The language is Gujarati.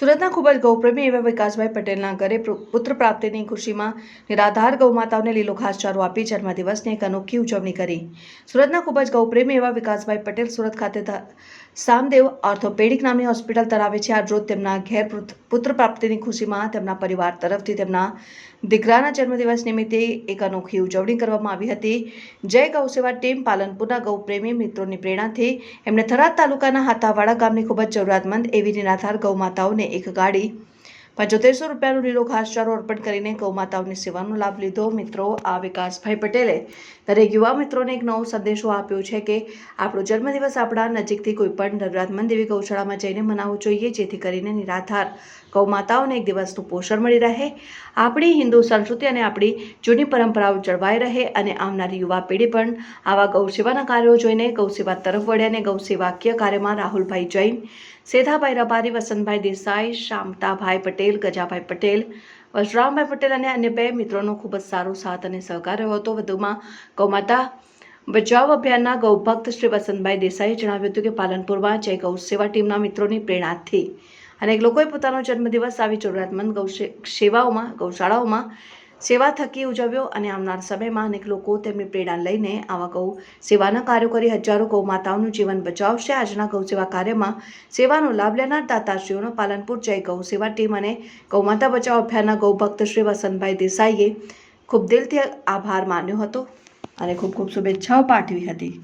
સુરતના ખૂબ જ ગૌપ્રેમી એવા વિકાસભાઈ પટેલના ઘરે પુત્ર પ્રાપ્તિની ખુશીમાં નિરાધાર ગૌમાતાઓને લીલો ઘાસચારો આપી જન્મદિવસની એક અનોખી ઉજવણી કરી. સુરતના ખૂબ જ ગૌપ્રેમી એવા વિકાસભાઈ પટેલ સુરત ખાતે સામદેવ ઓર્થોપેડિક નામની હોસ્પિટલ ધરાવે છે. આ રોજ તેમના ઘેર પુત્ર પ્રાપ્તિની ખુશીમાં તેમના પરિવાર તરફથી તેમના દીકરાના જન્મદિવસ નિમિત્તે એક અનોખી ઉજવણી કરવામાં આવી હતી. જય ગૌસેવા ટીમ પાલનપુરના ગૌપ્રેમી મિત્રોની પ્રેરણાથી એમણે થરાદ તાલુકાના હાથાવાડા ગામની ખૂબ જ જરૂરિયાતમંદ એવી નિરાધાર ગૌમાતાઓને એક ગાડી. પંચોતેરસો રૂપિયાનો લીલો ઘાસચારો અર્પણ કરીને ગૌમાતાઓની સેવાનો લાભ લીધો. મિત્રો, આ વિકાસભાઈ પટેલે દરેક યુવા મિત્રોને એક નવો સંદેશો આપ્યો છે કે આપણો જન્મદિવસ આપણા નજીકથી કોઈ પણ નવરાત્મન દેવી ગૌશાળામાં જઈને મનાવવો જોઈએ, જેથી કરીને નિરાધાર ગૌમાતાઓને એક દિવસનું પોષણ મળી રહે. આપણી હિન્દુ સંસ્કૃતિ અને આપણી જૂની પરંપરાઓ જળવાઈ રહે અને આવનારી યુવા પેઢી પણ આવા ગૌસેવાના કાર્યો જોઈને ગૌસેવા તરફ વળે અને ગૌસેવાકીય કાર્યમાં રાહુલભાઈ જૈન સેધાભાઈ રબારી, વસંતભાઈ દેસાઈ શામતાભાઈ પટેલ, ગજાભાઈ પટેલ વશરામભાઈ પટેલ અને અન્ય બે મિત્રોનો ખૂબ જ સારો સાથ અને સહકાર રહ્યો હતો. વધુમાં ગૌમાતા બચાવ અભિયાનના ગૌભક્ત શ્રી વસંતભાઈ દેસાઈએ જણાવ્યું હતું કે પાલનપુરમાં જય ગૌ સેવા ટીમના મિત્રોની પ્રેરણાથી. અનેક લોકોએ પોતાનો જન્મદિવસ આવી જરૂરિયાતમંદ ગૌ સેવાઓમાં, ગૌશાળાઓમાં સેવા થકી ઉજવ્યો અને આવનાર સમયમાં અનેક લોકો તેમની પ્રેરણા લઈને આવા ગૌ સેવાના કાર્યો કરી હજારો ગૌ માતાઓનું જીવન બચાવશે. આજના ગૌ સેવા કાર્યમાં સેવાનો લાભ લેનાર દાતાશ્રીઓનો પાલનપુર જય ગૌ સેવા ટીમ અને ગૌમાતા બચાવ અભિયાનના ગૌભક્ત શ્રી વસંતભાઈ દેસાઈએ ખૂબ દિલથી આભાર માન્યો હતો અને ખૂબ ખૂબ શુભેચ્છાઓ પાઠવી હતી.